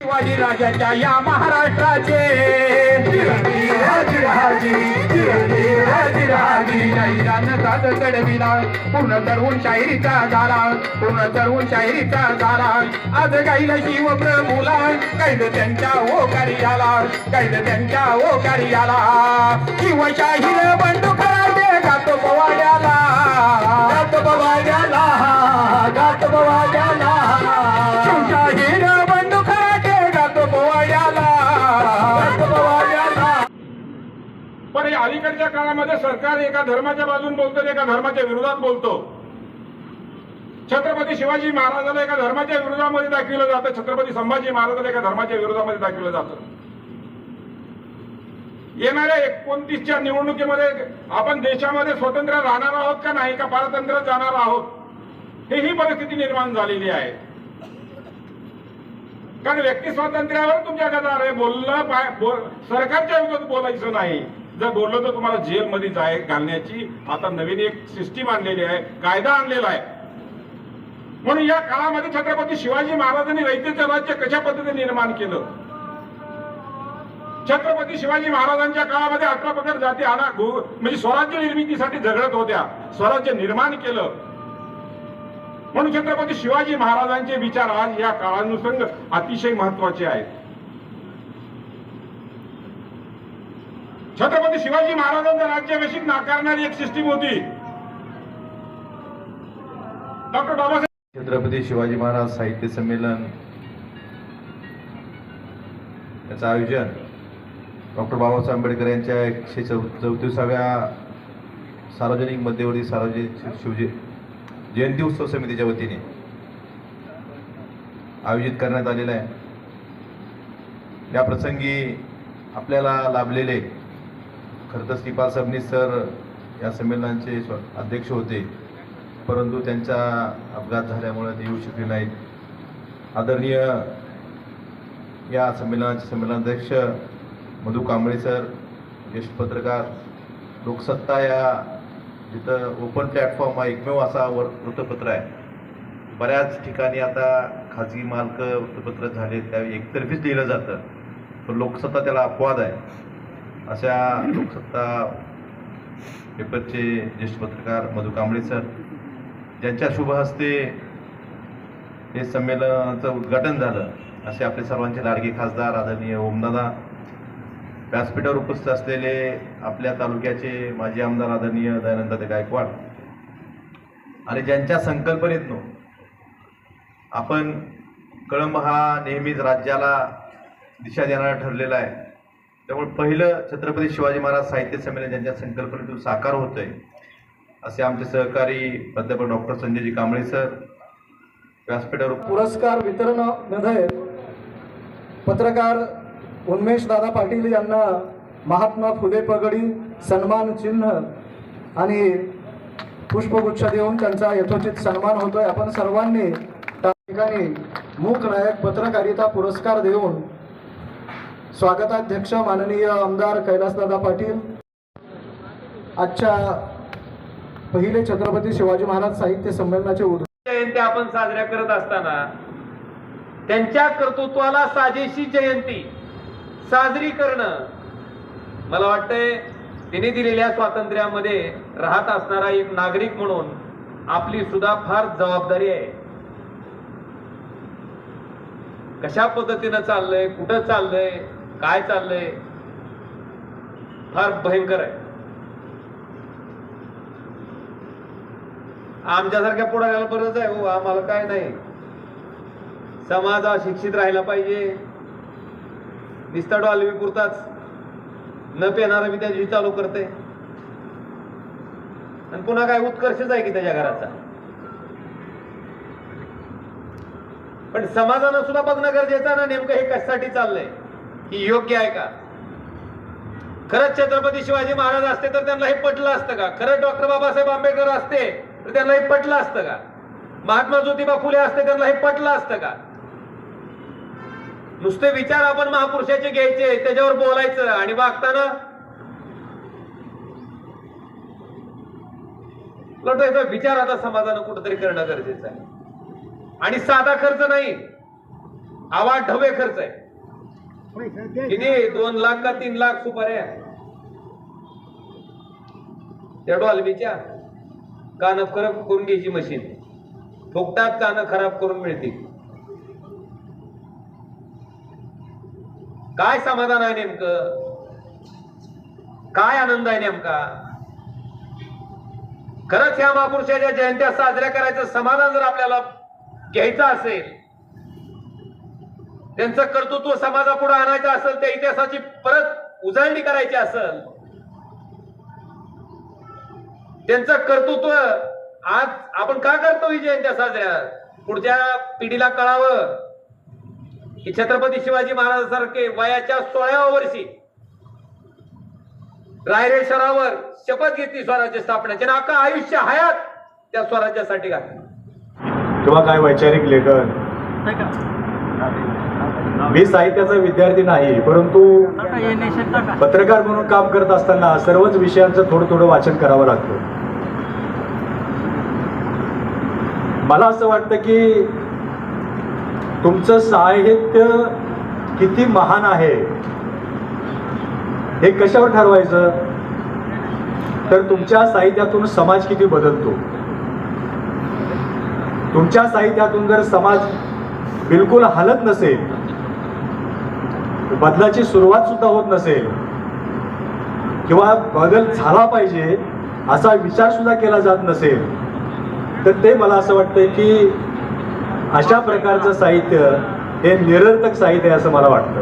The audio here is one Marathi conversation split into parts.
शिवाजी राजाच्या या महाराष्ट्राचे. चढविला पूर्ण तरवून शाहिरीचा झाला पूर्ण तरवून शाहिरीचा झाला आज गाईल शिव प्रभूला कैद त्यांच्या ओ कार्याला कैद त्यांच्या ओ कार्याला शिवशाहीर बंडू खराटे गातो पवाड्याला अलीकडच्या काळामध्ये सरकार एका धर्माच्या बाजून बोलतो एका धर्माच्या विरोधात बोलतो. छत्रपती शिवाजी महाराजाला एका धर्माच्या विरोधामध्ये दाखविलं जातं छत्रपती संभाजी महाराजाला एका धर्माच्या विरोधामध्ये दाखविलं जातं. येणाऱ्या एकोणतीसच्या निवडणुकीमध्ये आपण देशामध्ये स्वतंत्र राहणार आहोत का नाही का पारतंत्र्यात जाणार आहोत हे ही परिस्थिती निर्माण झालेली आहे. कारण व्यक्ती स्वातंत्र्यावर तुमच्या गदार आहे बोललं सरकारच्या विरोधात बोलायचं नाही. जर बोललं तर तुम्हाला जेलमध्ये जाय घालण्याची आता नवीन एक सिस्टीम आणलेली आहे कायदा आणलेला आहे. म्हणून या काळामध्ये छत्रपती शिवाजी महाराजांनी रयतेचं राज्य कशा पद्धतीने निर्माण केलं? छत्रपती शिवाजी महाराजांच्या काळामध्ये अठरा पगड जाती आणा म्हणजे स्वराज्य निर्मितीसाठी झगडत होत्या स्वराज्य निर्माण केलं. म्हणून छत्रपती शिवाजी महाराजांचे विचार आज या काळानुसंग अतिशय महत्त्वाचे आहेत. छत्रपती शिवाजी महाराजांचा राज्याभिषेक नाकारणारी एक सिस्टीम होती. डॉक्टर बाबासाहेब छत्रपती शिवाजी महाराज साहित्य संमेलन. याचं आयोजन डॉक्टर बाबासाहेब आंबेडकर यांच्या एकशे चौ चौतीसाव्या सार्वजनिक मध्यवर्ती सार्वजनिक शिवजी जयंती उत्सव समितीच्या वतीने आयोजित करण्यात आलेलं आहे. या प्रसंगी आपल्याला लाभलेले खरं तर श्रीपाल सबनीस सर या संमेलनाचे अध्यक्ष होते. परंतु त्यांचा अपघात झाल्यामुळे ते येऊ शकले नाहीत. आदरणीय या संमेलनाचे संमेलनाध्यक्ष मधु कांबळे सर ज्येष्ठ पत्रकार लोकसत्ता या जिथं ओपन प्लॅटफॉर्म हा एकमेव असा वर वृत्तपत्र आहे. बऱ्याच ठिकाणी आता खाजगी मालक वृत्तपत्र झाले त्या एकतर्फीच लिहिलं जातं. पण लोकसत्ता त्याला अपवाद आहे. अशा लोकसत्ता पेपरचे ज्येष्ठ पत्रकार मधु कांबळे सर ज्यांच्या शुभ हस्ते हे संमेलनाचं उद्घाटन झालं असे आपले सर्वांचे लाडके खासदार आदरणीय ओमदादा. व्यासपीठावर उपस्थित असलेले आपल्या तालुक्याचे माजी आमदार आदरणीय दयानंद गायकवाड आणि ज्यांच्या संकल्पनेतनं आपण कळंब हा नेहमीच राज्याला दिशा देणारा ठरलेला आहे त्यामुळे पहिलं छत्रपती शिवाजी महाराज साहित्य संमेलन ज्यांच्या संकल्पनेतून साकार होत आहे असे आमचे सहकारी प्राध्यापक डॉक्टर संजयजी कांबळे सर व्यासपीठावर पुरस्कार वितरणामध्ये पत्रकार उन्मेश दादा पाटील यांना महात्मा फुले पगडी सन्मान चिन्ह आणि पुष्पगुच्छ देऊन त्यांचा यथोचित सन्मान होतोय. आपण सर्वांनी त्या ठिकाणी मूक नायक पत्रकारिता पुरस्कार देऊन स्वागताध्यक्ष माननीय आमदार कैलासदादा पाटील आजच्या पहिले छत्रपती शिवाजी महाराज साहित्य संमेलनाचे उद्घाटन. जयंती आपण साजऱ्या करत असताना त्यांच्या कर्तृत्वाला साजेशी जयंती साजरी करणं मला वाटतंय तिने दिलेल्या स्वातंत्र्यामध्ये राहत असणारा एक नागरिक म्हणून आपली सुद्धा फार जबाबदारी आहे. कशा पद्धतीनं चाललंय कुठं चाललंय काय चाललंय? फार भयंकर आहे. आमच्यासारख्या पुढाऱ्याला बरंच आहे हो आम्हाला काय नाही. समाज हा शिक्षित राहिला पाहिजे. निस्ता डॉलवी पुरताच. न पेणारा मी त्याची चालू करते. आणि पुन्हा काय उत्कर्षच आहे की त्याच्या घराचा. पण समाजानं सुद्धा बघणं गरजेचं ना नेमकं हे कशासाठी चाललंय? ही योग्य आहे का? खरंच छत्रपती शिवाजी महाराज असते तर त्यांना हे पटलं असतं का? खरंच डॉक्टर बाबासाहेब आंबेडकर असते तर त्यांना हे पटलं असतं का? महात्मा ज्योतिबा फुले असते त्यांना हे पटलं असतं का? नुसते विचार आपण महापुरुषाचे घ्यायचे त्याच्यावर बोलायचं आणि वागताना विचार आता समाजानं कुठंतरी करणं गरजेचं आहे. आणि साधा खर्च नाही. आवाज ढवे खर्च आहे. किती दोन लाख का तीन लाख सुपाऱ्या त्या डॉल्बीच्या कान खराब करून घ्यायची मशीन फुकटात कान खराब करून मिळतील. काय समाधान आहे नेमकं? काय आनंद आहे नेमका? खरंच ह्या महापुरुषाच्या जयंत्या साजऱ्या करायचं समाधान जर आपल्याला घ्यायचं असेल त्यांचं कर्तृत्व समाजापुढे आणायचं असेल त्या इतिहासाची परत उजळणी करायची असेल त्यांचं कर्तृत्व आज आपण का करतो ही जयंत्या साजऱ्या पुढच्या पिढीला कळावं की छत्रपती शिवाजी महाराजांसारखे वयाच्या सोळाव्या वर्षी रायरेश्वरावर शपथ घेतली स्वराज्य स्थापनेची आणि अख्खं आयुष्य हयात त्या स्वराज्यासाठी घातलं. किंवा काय वैचारिक लेखन? मी साहित्याचा विद्यार्थी नाही परंतु पत्रकार म्हणून काम करत असताना सर्वच विषयांचं थोडं थोडं वाचन करावं लागतं. मला असं वाटतं की तुमचं साहित्य किती महान आहे हे कशावर ठरवायचं? तर तुमच्या साहित्यातून समाज किती बदलतो? तुमच्या साहित्यातून जर समाज बिलकुल हलत नसेल बदलाची सुरुवात सुद्धा होत नसेल. किंवा बदल झाला पाहिजे असा विचार सुद्धा केला जात नसेल. तर ते मला असं वाटतं की अशा प्रकारचं साहित्य हे निरर्थक साहित्य आहे असं मला वाटतं.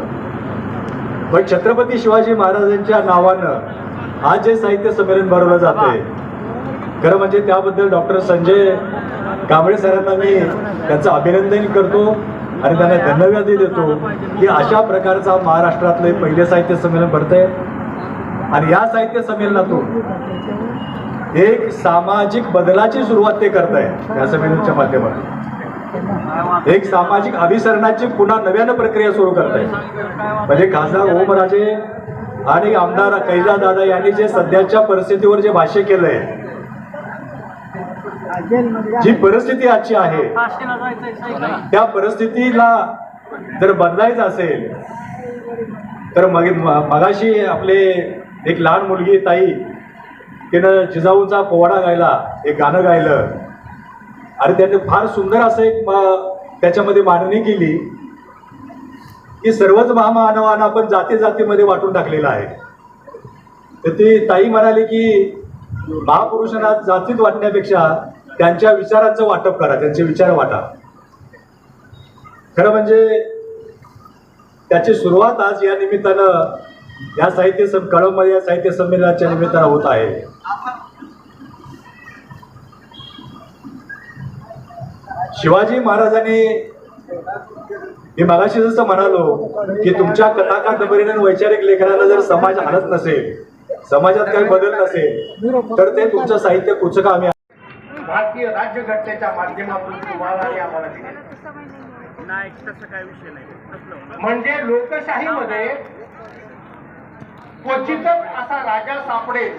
पण छत्रपती शिवाजी महाराजांच्या नावानं आज जे साहित्य संमेलन भरवलं जाते खरं म्हणजे त्याबद्दल डॉक्टर संजय कांबळे सरांना मी त्यांचं अभिनंदन करतो. आणि त्यांना धन्यवादही देतो की अशा प्रकारचा महाराष्ट्रातलं पहिले साहित्य संमेलन भरतंय. आणि या साहित्य संमेलनातून एक सामाजिक बदलाची सुरुवात ते करताय या संमेलनाच्या माध्यमातून. एक सामाजिक अभिसरणाची पुन्हा नव्यानं प्रक्रिया सुरू करताय. म्हणजे खासदार ओमराजे आणि आमदार कैलादादा यांनी जे सध्याच्या परिस्थितीवर जे भाष्य केलंय जी परिस्थिती आजची आहे त्या परिस्थितीला जर बदलायचं असेल तर मग मगाशी आपले एक लहान मुलगी ताई तिनं जिजाऊचा पोवाडा गायला एक गाणं गायलं. आणि त्याने फार सुंदर असं एक त्याच्यामध्ये मांडणी केली की सर्वच महामानवांना आपण जाती जातीमध्ये वाटून टाकलेलं आहे. तर ती ताई म्हणाली की महापुरुषांना जातीत वाटण्यापेक्षा त्यांच्या विचारांचं वाटप करा त्यांचे विचार वाटा. खरं म्हणजे त्याची सुरुवात आज या निमित्तानं या साहित्य सं कळममध्ये या साहित्य संमेलनाच्या निमित्तानं होत आहे. शिवाजी महाराजांनी मी मगाशी जसं म्हणालो की तुमच्या कथाकार कादंबरीने वैचारिक लेखनाला जर समाज हलत नसेल समाजात काही बदल नसेल तर ते तुमचं साहित्य कुचका आम्ही भारतीय राज्यघटनेच्या माध्यमातून तुम्हाला आणि आम्हाला दिले म्हणजे लोकशाहीमध्ये क्वचितच असा राजा सापडेल